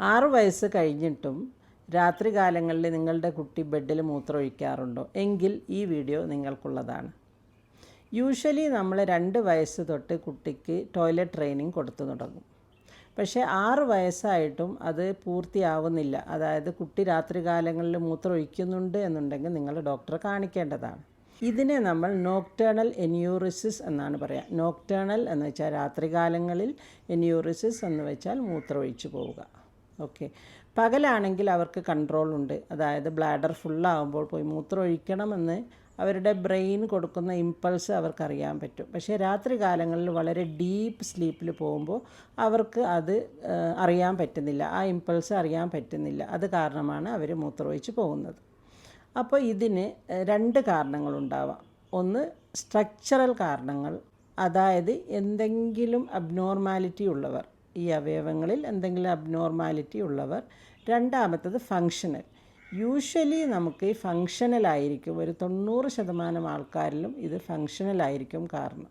ആറ് വയസ്സ് കഴിഞ്ഞിട്ടും രാത്രി കാലങ്ങളിൽ നിങ്ങളുടെ കുട്ടി ബെഡിൽ മൂത്രമൊഴിക്കാറുണ്ടോ? എങ്കിൽ ഈ വീഡിയോ നിങ്ങൾക്കുള്ളതാണ്. യൂഷ്വലി നമ്മൾ രണ്ട് വയസ്സ് തൊട്ട് കുട്ടിക്ക് ടോയ്ലറ്റ് ട്രെയിനിങ് കൊടുത്തു തുടങ്ങും. പക്ഷേ ആറ് വയസ്സായിട്ടും അത് പൂർത്തിയാവുന്നില്ല. അതായത് കുട്ടി രാത്രി കാലങ്ങളിൽ മൂത്രമൊഴിക്കുന്നുണ്ട് എന്നുണ്ടെങ്കിൽ നിങ്ങൾ ഡോക്ടറെ കാണിക്കേണ്ടതാണ്. ഇതിനെ നമ്മൾ നോക്ടേണൽ എന്യൂറിസിസ് എന്നാണ് പറയുക. നോക്ടേണൽ എന്ന് വെച്ചാൽ രാത്രികാലങ്ങളിൽ എന്യൂറിസിസ് എന്ന് വെച്ചാൽ മൂത്രമൊഴിച്ചു പോവുക. ഓക്കെ പകലാണെങ്കിൽ അവർക്ക് കൺട്രോൾ ഉണ്ട്. അതായത് ബ്ലാഡർ ഫുള്ളാകുമ്പോൾ പോയി മൂത്രം ഒഴിക്കണമെന്ന് അവരുടെ ബ്രെയിൻ കൊടുക്കുന്ന ഇമ്പൾസ് അവർക്കറിയാൻ പറ്റും. പക്ഷേ രാത്രി കാലങ്ങളിൽ വളരെ ഡീപ്പ് സ്ലീപ്പിൽ പോകുമ്പോൾ അവർക്ക് അത് അറിയാൻ പറ്റുന്നില്ല. ആ ഇമ്പൾസ് അറിയാൻ പറ്റുന്നില്ല. അത് കാരണമാണ് അവർ മൂത്രമൊഴിച്ച് പോകുന്നത്. അപ്പോൾ ഇതിന് രണ്ട് കാരണങ്ങളുണ്ടാവാം ഒന്ന് സ്ട്രക്ചറൽ കാരണങ്ങൾ. അതായത് എന്തെങ്കിലും അബ്നോർമാലിറ്റി ഉള്ളവർ. ഈ അവയവങ്ങളിൽ എന്തെങ്കിലും അബ്നോർമാലിറ്റി ഉള്ളവർ. രണ്ടാമത്തത് ഫങ്ഷണൽ യൂഷ്വലി നമുക്ക് ഈ ഫങ്ഷണലായിരിക്കും ഒരു തൊണ്ണൂറ് ശതമാനം ആൾക്കാരിലും ഇത് ഫങ്ഷണലായിരിക്കും കാരണം.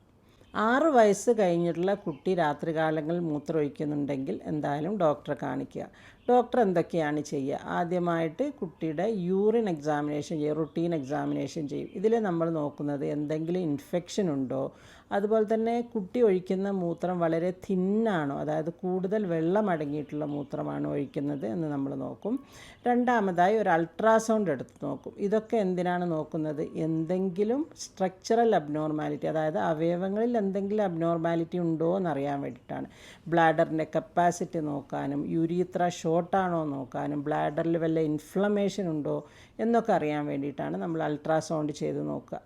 ആറ് വയസ്സ് കഴിഞ്ഞിട്ടുള്ള കുട്ടി രാത്രികാലങ്ങളിൽ മൂത്രമൊഴിക്കുന്നുണ്ടെങ്കിൽ എന്തായാലും ഡോക്ടറെ കാണിക്കുക. ഡോക്ടർ എന്തൊക്കെയാണ് ചെയ്യുക? ആദ്യമായിട്ട് കുട്ടിയുടെ യൂറിൻ എക്സാമിനേഷൻ ചെയ്യും റുട്ടീൻ എക്സാമിനേഷൻ ചെയ്യും. ഇതിൽ നമ്മൾ നോക്കുന്നത് എന്തെങ്കിലും ഇൻഫെക്ഷൻ ഉണ്ടോ? അതുപോലെ തന്നെ കുട്ടി ഒഴിക്കുന്ന മൂത്രം വളരെ തിന്നാണോ? അതായത് കൂടുതൽ വെള്ളം അടങ്ങിയിട്ടുള്ള മൂത്രമാണ് ഒഴിക്കുന്നത് എന്ന് നമ്മൾ നോക്കും. രണ്ടാമതായി ഒരു അൾട്രാസൗണ്ട് എടുത്ത് നോക്കും. ഇതൊക്കെ എന്തിനാണ് നോക്കുന്നത്? എന്തെങ്കിലും സ്ട്രക്ചറൽ അബ്നോർമാലിറ്റി അതായത് അവയവങ്ങളിൽ എന്തെങ്കിലും അബ്നോർമാലിറ്റി ഉണ്ടോ എന്നറിയാൻ വേണ്ടിയിട്ടാണ് ബ്ലാഡറിന്റെ കപ്പാസിറ്റി നോക്കാനും യുരീത്ര ഷോർട്ടാണോ നോക്കാനും ബ്ലാഡറിൽ വല്ല ഇൻഫ്ലമേഷൻ ഉണ്ടോ എന്നൊക്കെ അറിയാൻ വേണ്ടിയിട്ടാണ് നമ്മൾ അൾട്രാസൗണ്ട് ചെയ്ത് നോക്കുക.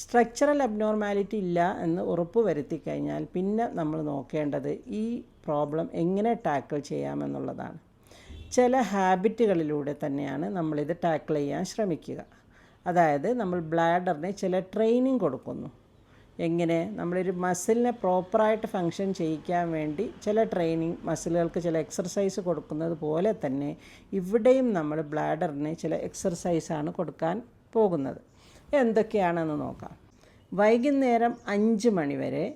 സ്ട്രക്ചറൽ അബ്നോർമാലിറ്റി ഇല്ല എന്ന് ഉറപ്പ് വരുത്തി കഴിഞ്ഞാൽ പിന്നെ നമ്മൾ നോക്കേണ്ടത് ഈ പ്രോബ്ലം എങ്ങനെ ടാക്കിൾ ചെയ്യാമെന്നുള്ളതാണ്. ചില ഹാബിറ്റുകളിലൂടെ തന്നെയാണ് നമ്മളിത് ടാക്കിൾ ചെയ്യാൻ ശ്രമിക്കുക. അതായത് നമ്മൾ ബ്ലാഡറിന് ചില ട്രെയിനിങ് കൊടുക്കുന്നു. എങ്ങനെ നമ്മളൊരു മസിലിനെ പ്രോപ്പറായിട്ട് ഫങ്ഷൻ ചെയ്യിക്കാൻ വേണ്ടി ചില ട്രെയിനിങ് മസിലുകൾക്ക് ചില എക്സർസൈസ് കൊടുക്കുന്നത് പോലെ തന്നെ ഇവിടെയും നമ്മൾ ബ്ലാഡറിന് ചില എക്സർസൈസാണ് കൊടുക്കാൻ പോകുന്നത്. എന്തൊക്കെയാണെന്ന് നോക്കാം. വൈകുന്നേരം അഞ്ച് മണിവരെ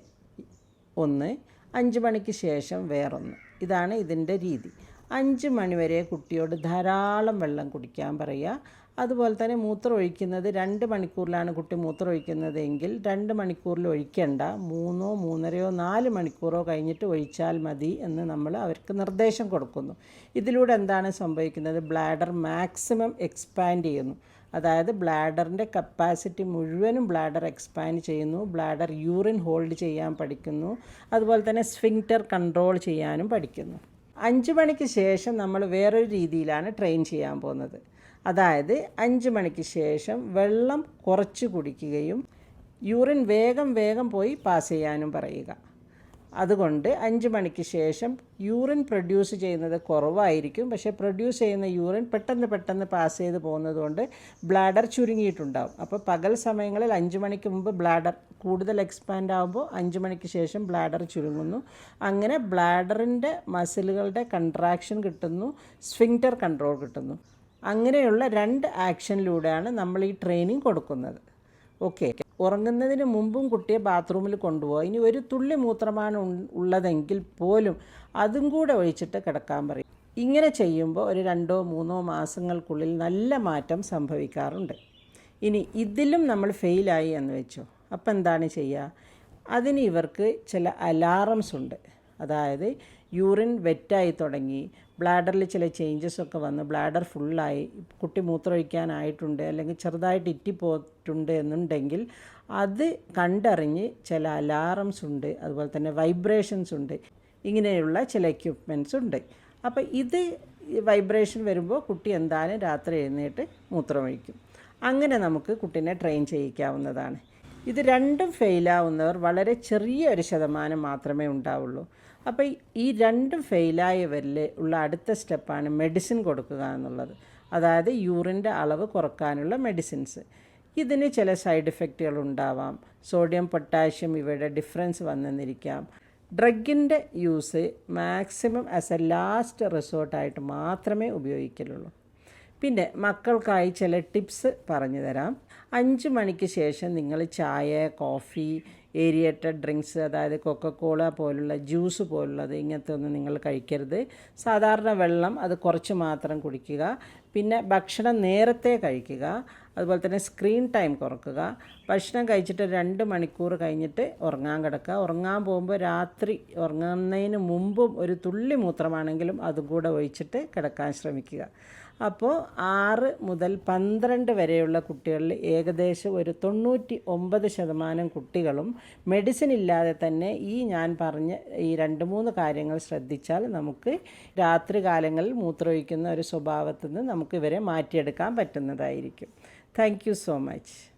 ഒന്ന് അഞ്ച് മണിക്ക് ശേഷം വേറൊന്ന്. ഇതാണ് ഇതിന്റെ രീതി. അഞ്ച് മണിവരെ കുട്ടിയോട് ധാരാളം വെള്ളം കുടിക്കാൻ പറയുക. അതുപോലെ തന്നെ മൂത്രം ഒഴിക്കുന്നത് രണ്ട് മണിക്കൂറിലാണ് കുട്ടി മൂത്രം ഒഴിക്കുന്നതെങ്കിൽ രണ്ട് മണിക്കൂറിൽ ഒഴിക്കേണ്ട. മൂന്നോ മൂന്നരയോ നാല് മണിക്കൂറോ കഴിഞ്ഞിട്ട് ഒഴിച്ചാൽ മതി എന്ന് നമ്മൾ അവർക്ക് നിർദ്ദേശം കൊടുക്കുന്നു. ഇതിലൂടെ എന്താണ് സംഭവിക്കുന്നത്? ബ്ലാഡർ മാക്സിമം എക്സ്പാൻഡ് ചെയ്യുന്നു. അതായത് ബ്ലാഡറിന്റെ കപ്പാസിറ്റി മുഴുവനും ബ്ലാഡർ എക്സ്പാൻഡ് ചെയ്യുന്നു. ബ്ലാഡർ യൂറിൻ ഹോൾഡ് ചെയ്യാൻ പഠിക്കുന്നു. അതുപോലെ തന്നെ സ്ഫിങ്റ്റർ കൺട്രോൾ ചെയ്യാനും പഠിക്കുന്നു. അഞ്ച് മണിക്ക് ശേഷം നമ്മൾ വേറൊരു രീതിയിലാണ് ട്രെയിൻ ചെയ്യാൻ പോകുന്നത്. അതായത് അഞ്ച് മണിക്ക് ശേഷം വെള്ളം കുറച്ച് കുടിക്കുകയും യൂറിൻ വേഗം വേഗം പോയി പാസ് ചെയ്യാനും പറയുക. അതുകൊണ്ട് അഞ്ച് മണിക്ക് ശേഷം യൂറിൻ പ്രൊഡ്യൂസ് ചെയ്യുന്നത് കുറവായിരിക്കും. പക്ഷേ പ്രൊഡ്യൂസ് ചെയ്യുന്ന യൂറിൻ പെട്ടെന്ന് പെട്ടെന്ന് പാസ് ചെയ്ത് പോകുന്നതുകൊണ്ട് ബ്ലാഡർ ചുരുങ്ങിയിട്ടുണ്ടാവും. അപ്പോൾ പകൽ സമയങ്ങളിൽ അഞ്ച് മണിക്ക് മുമ്പ് ബ്ലാഡർ കൂടുതൽ എക്സ്പാൻഡ് ആകുമ്പോൾ അഞ്ച് മണിക്ക് ശേഷം ബ്ലാഡർ ചുരുങ്ങുന്നു. അങ്ങനെ ബ്ലാഡറിന്റെ മസിലുകളുടെ കൺട്രാക്ഷൻ കിട്ടുന്നു സ്വിങ്റ്റർ കൺട്രോൾ കിട്ടുന്നു. അങ്ങനെയുള്ള രണ്ട് ആക്ഷനിലൂടെയാണ് നമ്മൾ ഈ ട്രെയിനിങ് കൊടുക്കുന്നത്. ഓക്കെ ഉറങ്ങുന്നതിന് മുമ്പും കുട്ടിയെ ബാത്റൂമിൽ കൊണ്ടുപോകുക ഇനി ഒരു തുള്ളി മൂത്രമാണ് ഉള്ളതെങ്കിൽ പോലും അതും കൂടെ ഒഴിച്ചിട്ട് കിടക്കാൻ പറയും. ഇങ്ങനെ ചെയ്യുമ്പോൾ ഒരു രണ്ടോ മൂന്നോ മാസങ്ങൾക്കുള്ളിൽ നല്ല മാറ്റം സംഭവിക്കാറുണ്ട്. ഇനി ഇതിലും നമ്മൾ ഫെയിലായി എന്ന് വെച്ചോ? അപ്പം എന്താണ് ചെയ്യുക അതിന് ഇവർക്ക് ചില അലാറംസ് ഉണ്ട്. അതായത് യൂറിൻ വെറ്റായി തുടങ്ങി. ബ്ലാഡറിൽ ചില ചേഞ്ചസ് ഒക്കെ വന്ന്. ബ്ലാഡർ ഫുള്ളായി. കുട്ടി മൂത്രമൊഴിക്കാനായിട്ടുണ്ട്. അല്ലെങ്കിൽ ചെറുതായിട്ട് ഇറ്റിപ്പോയിട്ടുണ്ട് എന്നുണ്ടെങ്കിൽ അത് കണ്ടറിഞ്ഞ് ചില അലാറംസ് ഉണ്ട്. അതുപോലെ തന്നെ വൈബ്രേഷൻസ് ഉണ്ട്. ഇങ്ങനെയുള്ള ചില എക്യുപ്മെന്റ്സ് ഉണ്ട്. അപ്പോൾ ഇത് വൈബ്രേഷൻ വരുമ്പോൾ കുട്ടി എന്തായാലും രാത്രി എഴുന്നേറ്റ് മൂത്രമൊഴിക്കും. അങ്ങനെ നമുക്ക് കുട്ടീനെ ട്രെയിൻ ചെയ്യിക്കാവുന്നതാണ്. ഇത് രണ്ടും ഫെയിലാവുന്നവർ വളരെ ചെറിയ ഒരു ശതമാനം മാത്രമേ ഉണ്ടാവുള്ളൂ. അപ്പോൾ ഈ രണ്ടും ഫെയിലായവരിൽ ഉള്ള അടുത്ത സ്റ്റെപ്പാണ് മെഡിസിൻ കൊടുക്കുക എന്നുള്ളത്. അതായത് യൂറിന്റെ അളവ് കുറക്കാനുള്ള മെഡിസിൻസ് ഇതിന് ചില സൈഡ് ഇഫക്റ്റുകൾ ഉണ്ടാവാം. സോഡിയം പൊട്ടാഷ്യം ഇവയുടെ ഡിഫറൻസ് വന്നെന്നിരിക്കാം. ഡ്രഗിന്റെ use maximum as a last റിസോർട്ടായിട്ട് മാത്രമേ ഉപയോഗിക്കലുള്ളൂ. പിന്നെ മക്കൾക്കായി ചില ടിപ്സ് പറഞ്ഞു തരാം. അഞ്ച് മണിക്ക് ശേഷം നിങ്ങൾ ചായ കോഫി ഏരിയേറ്റഡ് ഡ്രിങ്ക്സ് അതായത് കൊക്കക്കോള പോലുള്ള ജ്യൂസ് പോലുള്ളത് ഇങ്ങനത്തെ ഒന്നും നിങ്ങൾ കഴിക്കരുത്. സാധാരണ വെള്ളം അത് കുറച്ച് മാത്രം കുടിക്കുക. പിന്നെ ഭക്ഷണം നേരത്തെ കഴിക്കുക. അതുപോലെ തന്നെ സ്ക്രീൻ ടൈം കുറക്കുക. ഭക്ഷണം കഴിച്ചിട്ട് രണ്ട് മണിക്കൂർ കഴിഞ്ഞിട്ട് ഉറങ്ങാൻ കിടക്കുക. ഉറങ്ങാൻ പോകുമ്പോൾ രാത്രി ഉറങ്ങുന്നതിന് മുമ്പും ഒരു തുള്ളി മൂത്രമാണെങ്കിലും അതും കൂടെ ഒഴിച്ചിട്ട് കിടക്കാൻ ശ്രമിക്കുക. അപ്പോൾ ആറ് മുതൽ പന്ത്രണ്ട് വരെയുള്ള കുട്ടികളിൽ ഏകദേശം ഒരു തൊണ്ണൂറ്റി ഒമ്പത് ശതമാനം കുട്ടികളും മെഡിസിൻ ഇല്ലാതെ തന്നെ ഈ ഞാൻ പറഞ്ഞ ഈ രണ്ട് മൂന്ന് കാര്യങ്ങൾ ശ്രദ്ധിച്ചാൽ നമുക്ക് രാത്രി കാലങ്ങളിൽ മൂത്രമൊഴിക്കുന്ന ഒരു സ്വഭാവത്തിൽ നിന്ന് നമുക്ക് ഇവരെ മാറ്റിയെടുക്കാൻ പറ്റുന്നതായിരിക്കും. Thank you so much.